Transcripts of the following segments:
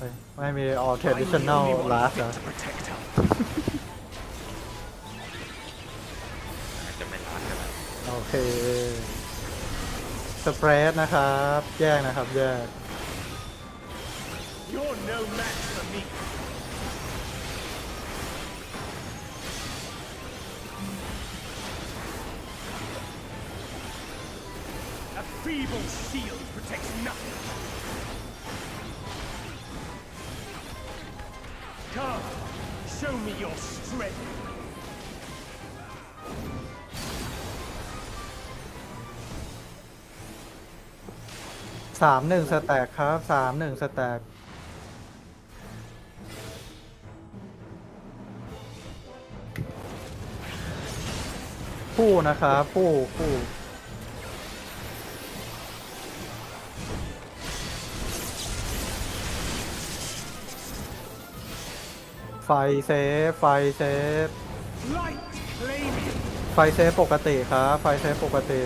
เฮ้ยไม่มี all traditional last เหรอ to protect her. อาจจะไม่รักก็ได้โอเค สเปรดนะครับ แยกนะครับ แยก You're no match for me. A feeble shield protects nothing. Come, show me your strength. สามหนึ่งสแต็กครับสามหนึ่งสแต็ก คู่นะครับ คู่คู่ ไฟเซฟ ไฟเซฟ ไฟเซฟปกติครับ ไฟเซฟปกติ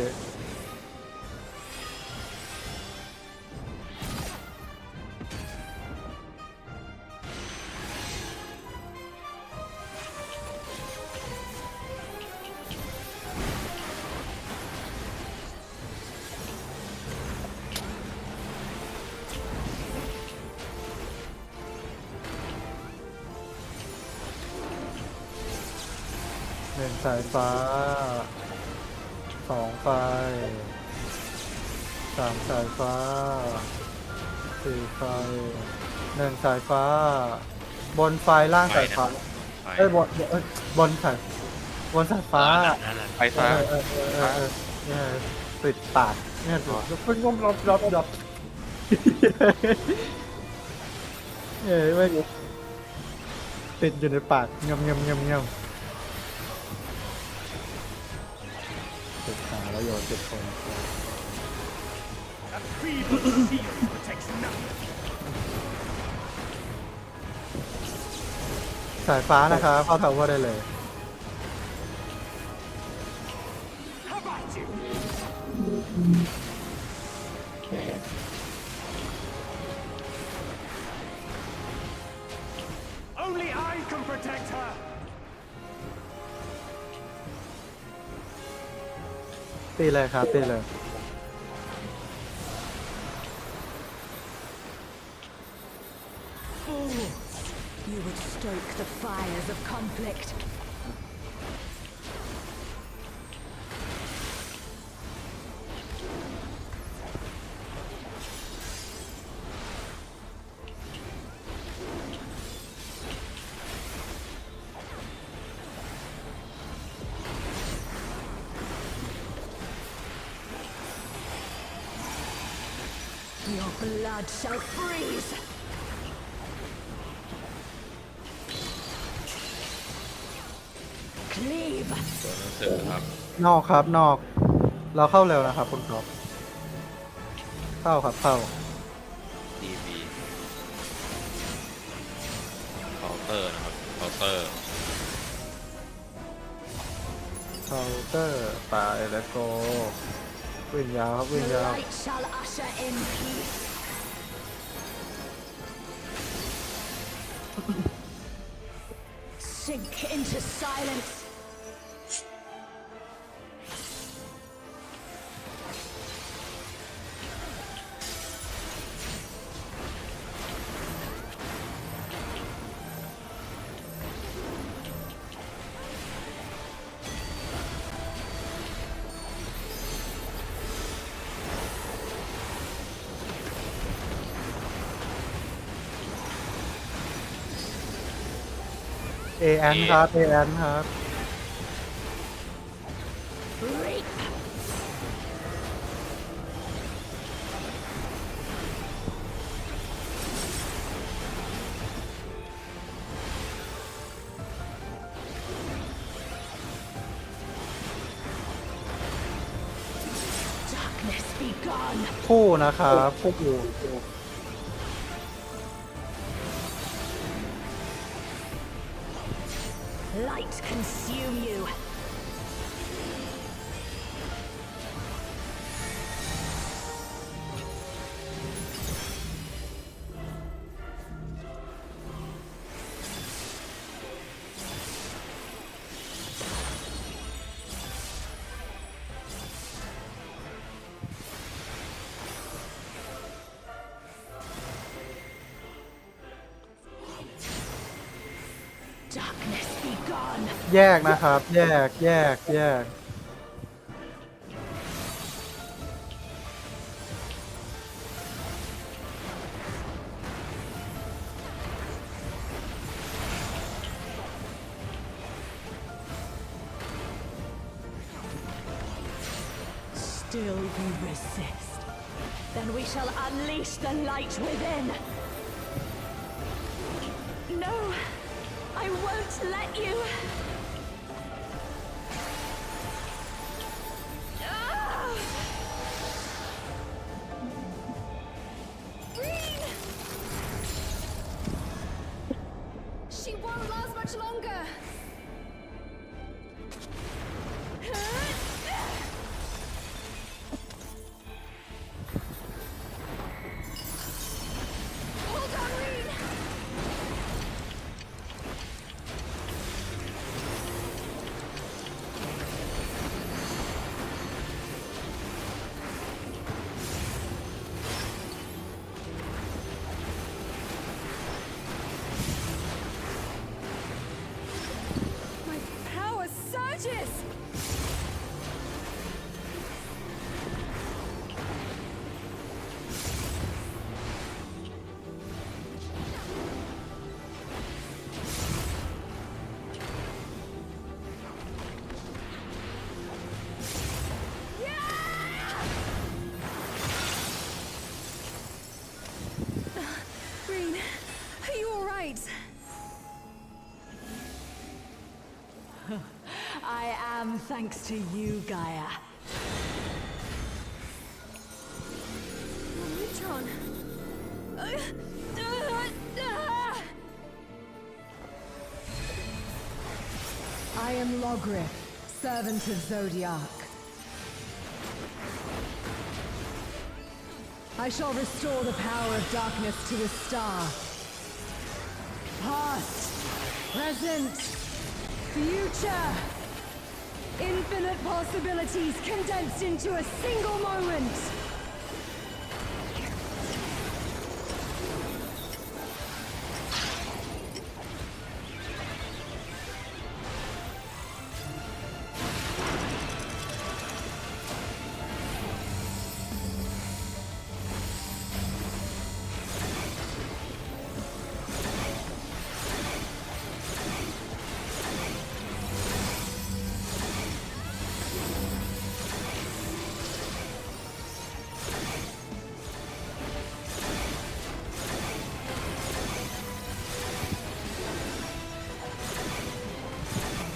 สายฟ้าสองไฟสามสายฟ้าสี่ไฟหนึ่งสายฟ้า บนไฟล่างสายฟ้าไปเอ้ยบนเอ้ยบนสายบนสายฟ้าไปเอฟ้าอเออเออเออเออเนี่ยติดปากเนี่ยติดเพิ่งงมรอบรอบรอบเอ้ยไม่ติดอยู่ในปากเงียบเงียบเงียบเงียบ ติดาแล้วโยนติดคน A feeble shield protects nothing. สายฟ้านะครับเข้าทาวเวอร์ได้เลย How about you? ตีเลยครับตีเลย นอกครับนอก เราเข้าเร็วนะครับคุณกรอบเข้าครับเข้า ทีวีเคาน์เตอร์นะครับเคาน์เตอร์เคาน์เตอร์ป่าเอเลโกวิ่งยาวครับวิ่ง The ยาว light shall usher in peace. Sink into silence. เอแอนครับเอแอนครับ Reap! 'Darkness be gone! คู่นะครับคู่ consume you! แยกนะครับ แยกแยกแยก Still you resist. Then we shall unleash the light within. No, I won't let you. I am thanks to you, Gaia. Neutron. I am Logrith, servant of Zodiac. I shall restore the power of darkness to the star. Past, present, future. Infinite possibilities condensed into a single moment.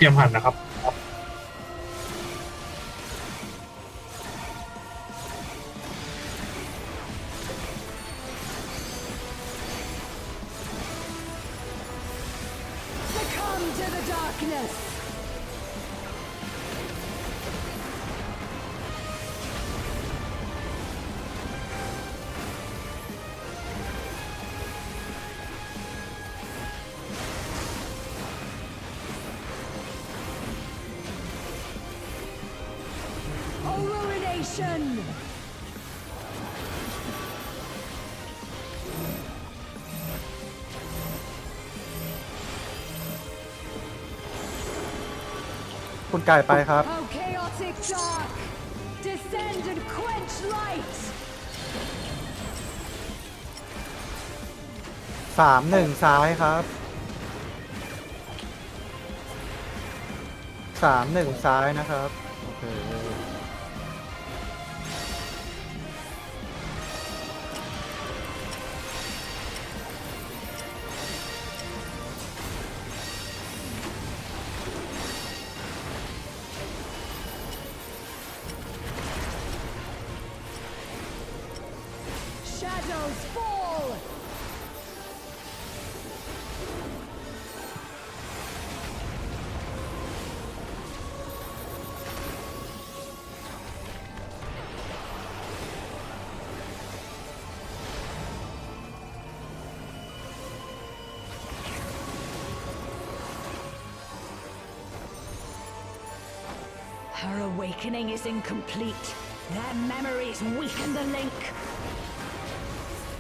ยมหันนะครับ Succumb to the darkness. ไก่ไปครับ How chaotic dark! Descend and quench light! สามหนึ่งซ้ายครับสามหนึ่งซ้ายนะครับ โอเค Her awakening is incomplete. Their memories weaken the link.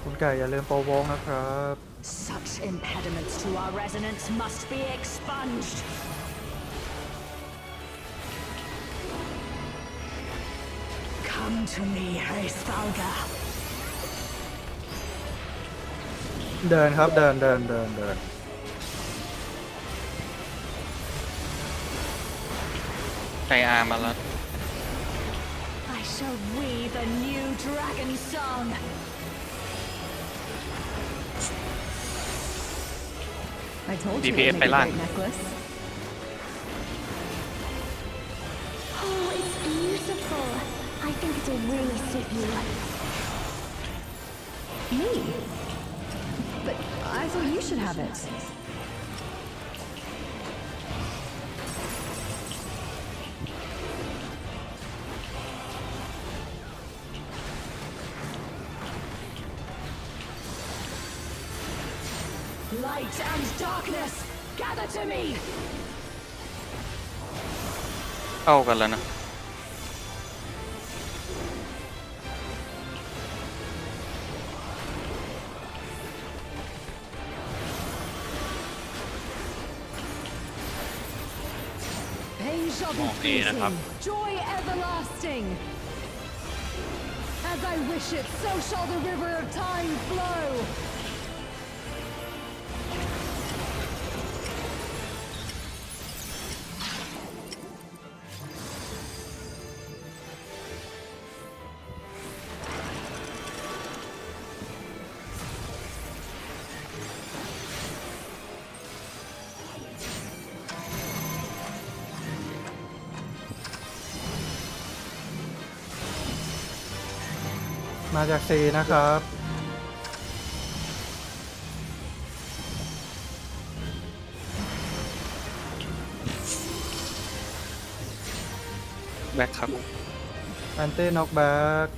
คุณไก่อย่าลืมโปรโวงนะครับ Such impediments to our resonance must be expunged. Come to me, Hraesvalga. เดินครับเดินเดินเดินเดิน ไกอามาแล้ว I shall weave a new dragon song. I told DPS you it'd ไป make a ล่าง great necklace. Oh, it's beautiful. I think it'll really suit you. Me? But I thought you should have it. รับ fleeting, joy everlasting. As I wish it, so shall the river of time flow. มาจากซีนะครับ แบ็คครับแอนตี้น็อกแบ็ก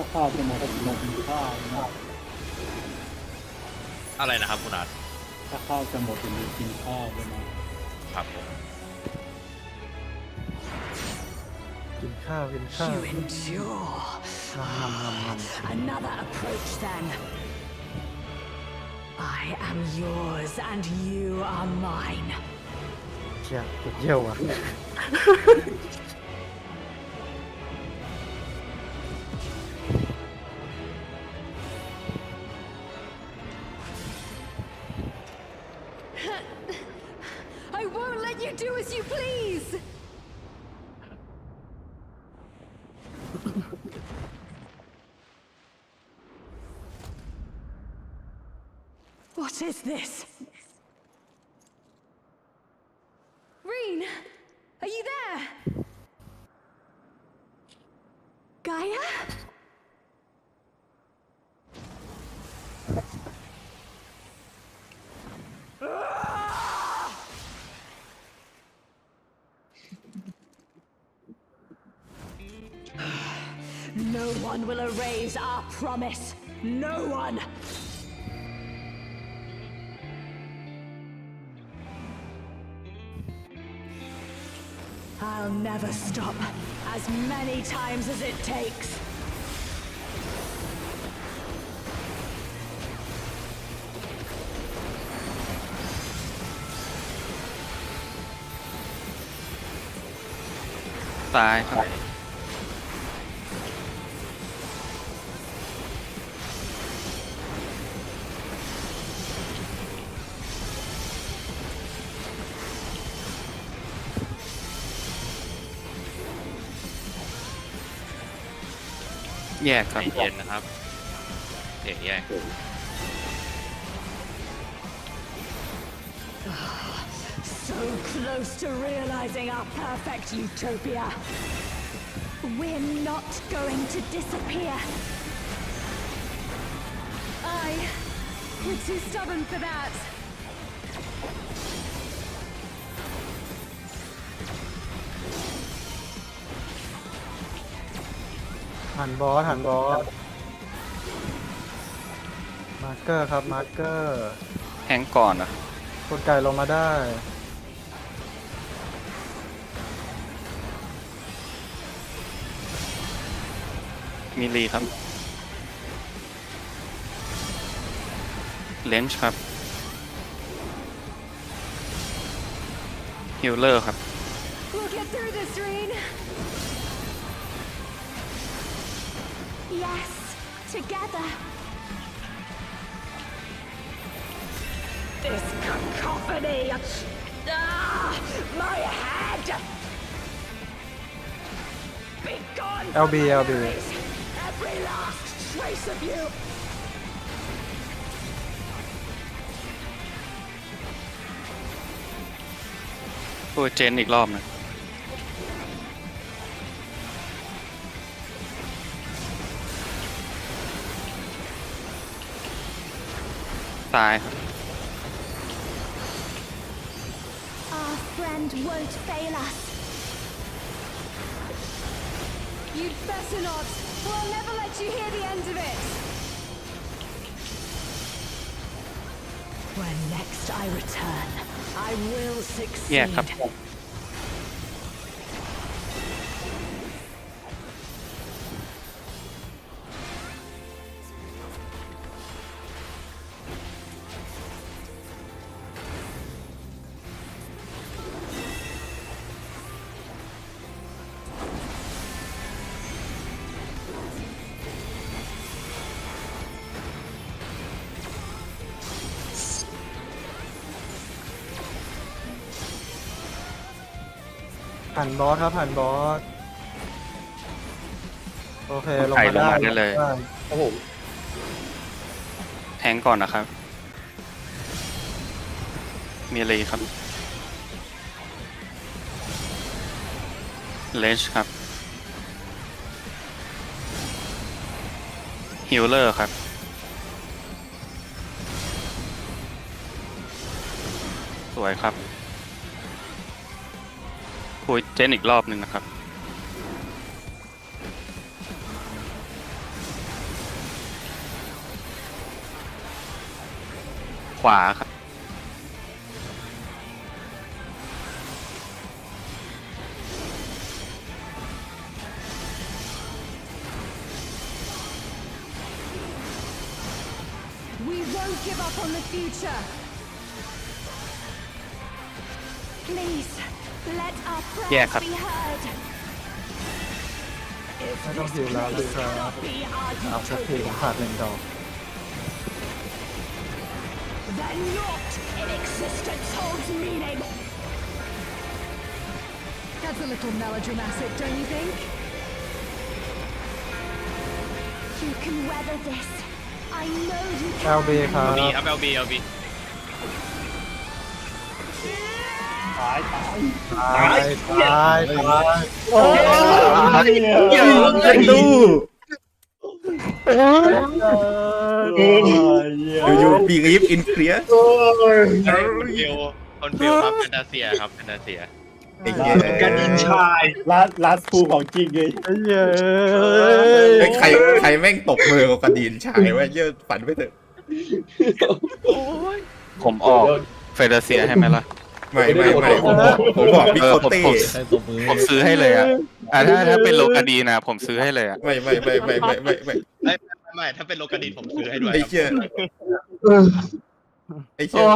ถ้าข้าวจะหมดลงข้าวนะอะไรนะครับคุณอาร์ตถ้าข้าวจะหมดจะมีกินข้าวด้วยนะครับผมกินข้าวกินข้าว You endure. งำงำงำ Another approach then. I am yours and you are mine. เชี่ยเก็บเยี่ยวอะ as you please! what is this? One will erase our promise. No one! I'll never stop, as many times as it takes. ต แยกครับใจเย็นนะครับเสียงแยก หันบอสหันบอสมาร์เกอร์ครับมาร์เกอร์แทงก่อนนะคนไก่ลงมาได้มีรีครับเลนช์ครับฮิลเลอร์ครับ We'll get through this, Reen. Yes, together. This cacophony! Ah, my head! Be gone! from LB, my LB. memories, Every last trace of you! ตัวเจนอีกรอบหนึง ตายครับ Our friend won't fail us. You'd better not. We'll never let you hear the end of it. When next I return, I will succeed. แ ยกครับหันบอสครับหันบอสโอเคลงไก่มาลงได้มาได้เลยได้ครับผมแทงก่อนนะครับ มีรีครับ เลนช์ครับ ฮิลเลอร์ครับ สวยครับ คุยเจนอีกรอบหนึ่งนะครับ ขวาครับ We won't give up on the future. Please, let our prayers Yeah, ครับ be heard. ไม่ต้องหิวแล้วเลยครับ Be our เอาสักทีผมขาดหนึ่งดอก Then not in existence holds meaning. That's a little melodramatic, don't you think? You can weather this. I know you LB can. ครับบีครับเอลบีเอลบี ตายตายตายตายตายโอ้เดี๋ยวจะดู Do you believe in clear คอนฟิลคอนฟิลครับแฟนตาเซียครับแฟนตาเซียกันดินชายลาลาสคูของจริงเลยเย้ใครใครแม่งตบมือกับกระดีนชายว่าเยอะฝันไปเถอะผมออกเฟเดเซียให้ไหมล่ะ ไม่ไม่ไม่ผมบอกผมบอกพี่เออโคผมเต้ผมผมซื้อให้เลยอะอะถ้าถ้าเป็นโลกาดีนะ ผมซื้อให้เลยอะไม่ไม่ไม่ไม่ไม่ไม่ไม่ไม่ไม่ไม่ถ้าเป็นโลกาดินผมซื้อให้ด้วยไอ้ครับเชี่ยไอ้เชี่ย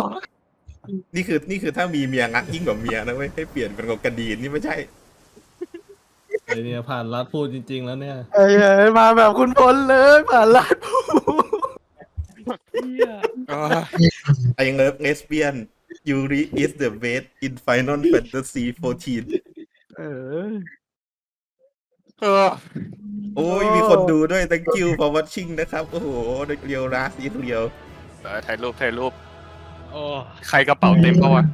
นี่คือนี่คือถ้ามีเมียงักยิ่งกว่าเมียนะเว้ยให้เปลี่ยนเป็นกับกระดีนนี่ไม่ใช่ไอเนี่ยผ่านรัดพูดจริง ๆ แล้วเนี่ยไอ้เหี้ยมาแบบคุณพลเลยผ่านลาดผู้ไอ้เลิฟเลสเบียน ยูริ is the best in Final Fantasy 14เออ โอ้ย มีคนดูด้วย thank you for watching นะครับ โอ้โหเรียวรัสอีเรียว เออถ่ายรูปถ่ายรูป โอ้ใครกระเป๋าเต็มปะวะ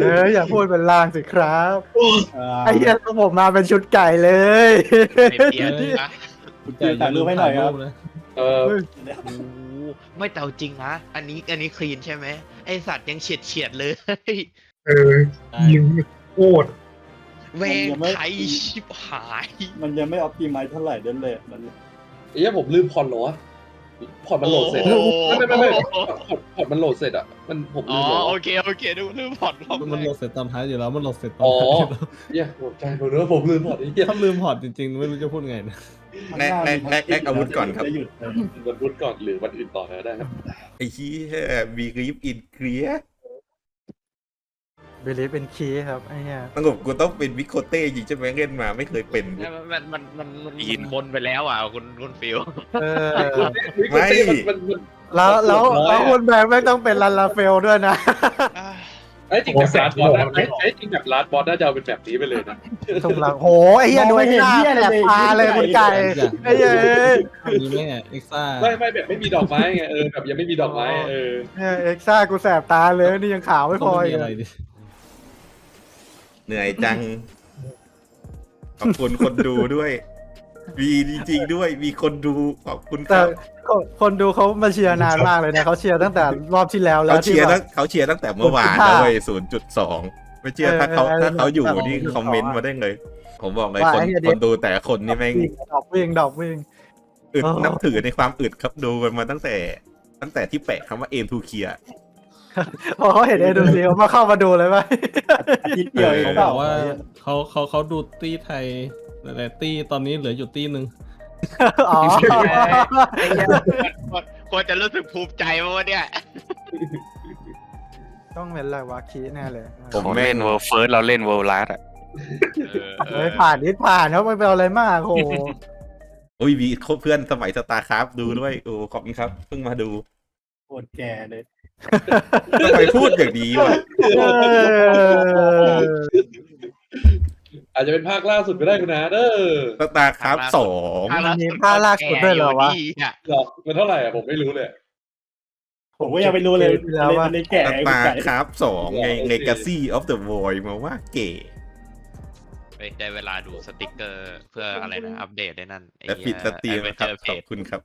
เออ อย่าพูดเป็นลางสิครับ ไอ้เหี้ยผมมาเป็นชุดไก่เลยไม่เปลี่ยนนะถ่ายรูปให้หน่อยครับนะเออ โอ้โหไม่แต่เอาจริงนะ อันนี้อันนี้คลีนใช่ไหม ไอสัตว์ยังเฉียดเฉียดๆเลยเออยิงโคตรแวงไทยชิบหาย มันยังไม่ออ t ติ i z e เท่าไหร่เดินเลยมันไอ้เหี้ยผมลืมผ่อนเหรอ วะผ่อนมันโหลดเสร็จอะไม่ไม่ไม่ไม่ผ่อนผ่อนมันโหลดเสร็จอะมันผมอ๋ลือมเหรอโอเคโอเคดูลืมผ่อนรอบมันแรโหลกดเสร็จตอนท้ายอยู่แล้วมันโหลดเสร็จตอนอ๋อท้ายอยู่แล้วเหี้ยผมใจผมนึกว่าผมลืมผ่อนไอ้เหี้ยถ้าลืมพอร์ตจริงๆ ไม่รู้จะพูดไงนะแลกแลกแลกแลกอาวุธก่อนครับ จะหยุดวันพุธก่อนหรือวันอื่นต่อก็ได้ครับไอ้ชี้มีกริฟอินเคลีย บิลีฟเป็นคีย์ครับไอ้เนี่ยสงบกูต้องเป็นวิโคเต้จริงใช่ไหมเล่นมาไม่เคยเป็น มันมันมันมันมันบนไปแล้วอะคุณคุณฟิวเออไม่ มันมันแล้วแล้วแล้วคุณแบงค์ไม่ต้องเป็นลันลาเฟลด้วยนะ ไอ้จริงแบบลาดบอสนะไอ้ไอ้จริงแบบลาดบอสน่าจะเอาเป็นแบบนี้ไปเลยนะตรงหลังโหไอ้เหี้ยดูไอ้หน้าแสบตาเลยคุณไก่ไอ้เหี้ยมีไหมอะเอ็กซ่าไม่ไม่แบบไม่มีดอกไม้ไงเออแบบยังไม่มีดอกไม้เออเนี่ยเอ็กซ่ากูแสบตาเลยนี่ยังขาวไม่พต้อองอีมีก อะไรดิ เหนื่อยจัง ขอบคุณคนดูด้วย มีจริงๆด้วย มีคนดู ขอบคุณคแต่รับคนคนดูเขามาเชียร์นานมากเลยนะเขาเชียร์ตั้งแต่รอบที่แล้วแล้เขาวเชียร์ที่ตั้งเขาเชียร์ตั้งแต่เมื่อวานแล้วเว้ยศูนย์จุดสอง ไม่เชื่อถ้าเขาเออเออถ้าเขาอยู่เออนี่เออคอมเมนต์มาได้เลย ผมบอกเลยว่าคนไอ้เหี้ย คนดูแต่ละคนนี่แม่ง วิ่งดอกวิ่งดอกวิ่ง อึดอ๋อนับถือในความอึดครับดูกันมาตั้งแต่ ตั้งแต่ที่แปะคำว่าเอ็มทูเคีย พอเขาเห็นเอดูซีเขามาเข้ามาดูเลยไหมอาทิตย์เดียวเองเขาเปบล่าอกว่าเขาเขาเขาดูตี้ไทยแต่ตี้ตอนนี้เหลืออยู่ตี้หนึ่งอ๋อควรจะรู้สึกภูมิใจเพราะว่าเนี่ย ต้องเป็นอะไรวะคีแน่เลยผมเขาแม่เล่งนเวิร์เฟิร์สเราเล่นเวิร์ลัสอะเออเอเฮ้อยผ่านนิดผ่านเขาไม่เป็นอะไรมากโอ้โหอุ้ยมีเพื่อนสมัยสตาร์คราฟดูด้วยโอ้ขอบคุณครับเพิ่งมาดู โคตรแก่เลย ทำไมพูดอย่างนี้วะเอออาจจะเป็นภาคล่าสุดก็ได้คุณนะเด้อสตาร์คราฟสองภาคล่ามีสุดภาคล่าสุดด้วยเหรอวะแก่ยู่ดีอะหรอมันเท่าไหร่อะผมไม่รู้เลย ผมก็ยังไม่รู้เลยเกมที่แล้วว่ามันเลยแก่สไอ้ตาไก่ร์คราฟสองไง Legacy of the Void มาว่าเก๋ไปได้เวลาดูสติกเกอร์เพื่ออะไรนะ อัปเดตได้นั่นไอ้และเหี้ยปิดสตรีมไปครับเจอเพขอบจคุณครับ